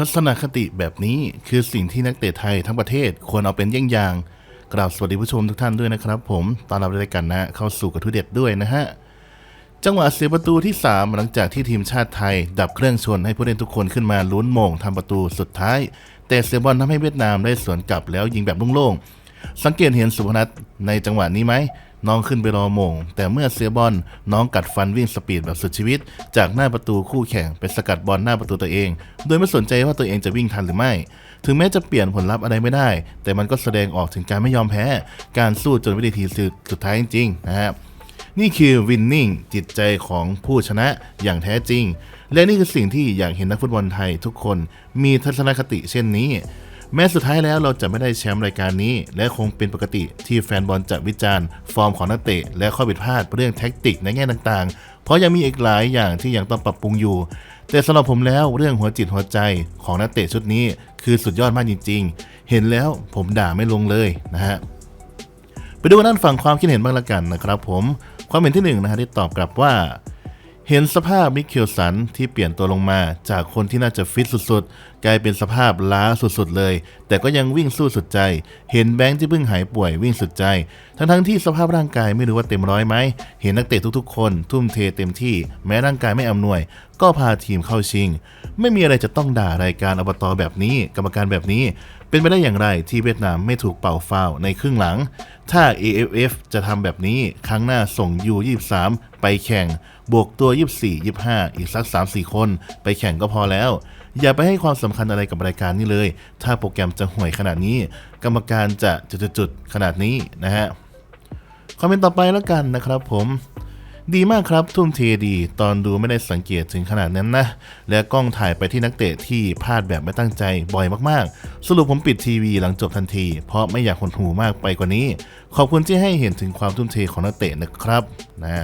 ทัศนคติแบบนี้คือสิ่งที่นักเตะไทยทั้งประเทศควรเอาเป็นเยี่ยงอย่าง กราบสวัสดีผู้ชมทุกท่านด้วยนะครับผมตอนรับรายการนะเข้าสู่กระทุเด็ดด้วยนะฮะ จังหวะเสียประตูที่ 3 หลังจากที่ทีมชาติไทย ดับเครื่องชนให้ผู้เล่นทุกคนขึ้นมาลุ้นมงทำประตูสุดท้าย แต่เสียบอลทำให้เวียดนามได้สวนกลับแล้วยิงแบบโล่งๆ สังเกตเห็นสุพนัทในจังหวะนี้ไหม น้องขึ้นไปรอมง แต่เมื่อเสียบอลน้องกัดฟันวิ่งสปีดแบบสุดชีวิต จากหน้าประตูคู่แข่งไปสกัดบอลหน้าประตูตัวเอง โดยไม่สนใจว่าตัวเองจะวิ่งทันหรือไม่ ถึงแม้จะเปลี่ยนผลลัพธ์อะไรไม่ได้ แต่มันก็แสดงออกถึงการไม่ยอมแพ้ การสู้จนวินาทีสุดท้ายจริงๆนะฮะนี่คือวินนิ่งจิตใจของผู้ชนะอย่างแท้จริง และนี่คือสิ่งที่อยากเห็นนักฟุตบอลไทยทุกคนมีทัศนคติเช่นนี้ แม้สุดท้ายแล้วเราจะไม่ได้แชมป์รายการนี้ และคงเป็นปกติที่แฟนบอลจะวิจารณ์ ฟอร์มของนักเตะ และข้อผิดพลาดเรื่องแท็กติกในแง่ต่างๆ เพราะยังมีอีกหลายอย่างที่ยังต้องปรับปรุงอยู่ แต่สำหรับผมแล้วเรื่องหัวจิตหัวใจของนักเตะชุดนี้ คือสุดยอดมากจริง ๆ เห็นแล้วผมด่าไม่ลงเลยนะฮะไปดูด้านฝั่งความคิดเห็นบ้างละกันนะครับผมความเห็นที่หนึ่งนะฮะที่ตอบกลับว่า เห็นสภาพมิเคลสันที่เปลี่ยนตัวลงมา จากคนที่น่าจะฟิตสุดๆ กลายเป็นสภาพล้าสุดๆเลย แต่ก็ยังวิ่งสู้สุดใจ เห็นแบงค์ที่เพิ่งหายป่วยวิ่งสุดใจ ทั้งๆที่สภาพร่างกายไม่รู้ว่าเต็มร้อยไหม เห็นนักเตะทุกๆ คนทุ่มเทเต็มที่ แม้ร่างกายไม่อำนวย ก็พาทีมเข้าชิง ไม่มีอะไรจะต้องด่ารายการอบตแบบนี้ กรรมการแบบนี้ เป็นไปได้อย่างไรที่เวียดนามไม่ถูกเป่าฟาวในครึ่งหลัง ถ้า AFF จะทำแบบนี้ครั้งหน้าส่ง U23 ไปแข่ง บวกตัว 24 25 อีกสัก 3-4 คน ไปแข่งก็พอแล้ว อย่าไปให้ความสำคัญอะไรกับรายการนี้เลย ถ้าโปรแกรมจะห่วยขนาดนี้ กรรมการจะจุดๆๆขนาดนี้นะฮะคอมเมนต์ต่อไปแล้วกันนะครับผม ดีมากครับทุ่มเทดี ตอนดูไม่ได้สังเกตถึงขนาดนั้นนะ และกล้องถ่ายไปที่นักเตะที่พลาดแบบไม่ตั้งใจบ่อยมากๆ สรุปผมปิดทีวีหลังจบทันที เพราะไม่อยากหดหูมากไปกว่านี้ ขอบคุณที่ให้เห็นถึงความทุ่มเทของนักเตะนะครับนะ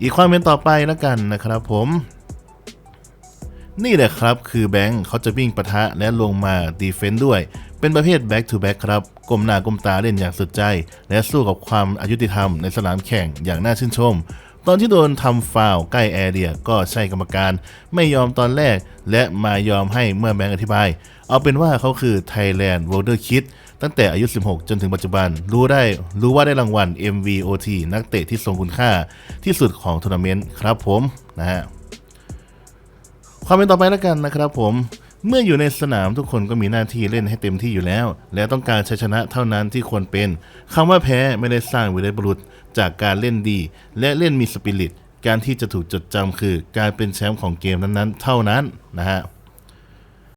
อีกความเป็นต่อไปแล้วกันนะครับผม นี่แหละครับคือแบงค์เขาจะวิ่งปะทะและลงมาดีเฟนต์ด้วย เป็นประเภท back to back ครับก้มหน้าก้มตาเล่นอย่างสุดใจ และสู้กับความอายุติธรรมในสนามแข่งอย่างน่าชื่นชม ตอนที่โดนทำฟาวใกล้แอร์เรียก็ใช่กรรมการ ไม่ยอมตอนแรก และมายอมให้เมื่อแบงค์อธิบาย เอาเป็นว่าเขาคือ Thailand World Kid ตั้งแต่อายุ 16 จนถึงปัจจุบัน รู้ได้รู้ว่าได้รางวัล MVOT นักเตะที่ทรงคุณค่าที่สุดของทัวร์นาเมนต์ครับผมนะฮะ ความเป็นต่อไปแล้วกันนะครับผมเมื่ออยู่ในสนามทุกคนก็มีหน้าที่เล่นให้เต็มที่อยู่แล้ว และต้องการชัยชนะเท่านั้นที่ควรเป็นคำว่าแพ้ไม่ได้สร้างวิรบุรุษจากการเล่นดี และเล่นมีสปิริตการที่จะถูกจดจำคือการเป็นแชมป์ของเกมนั้นๆ เท่านั้นนะฮะ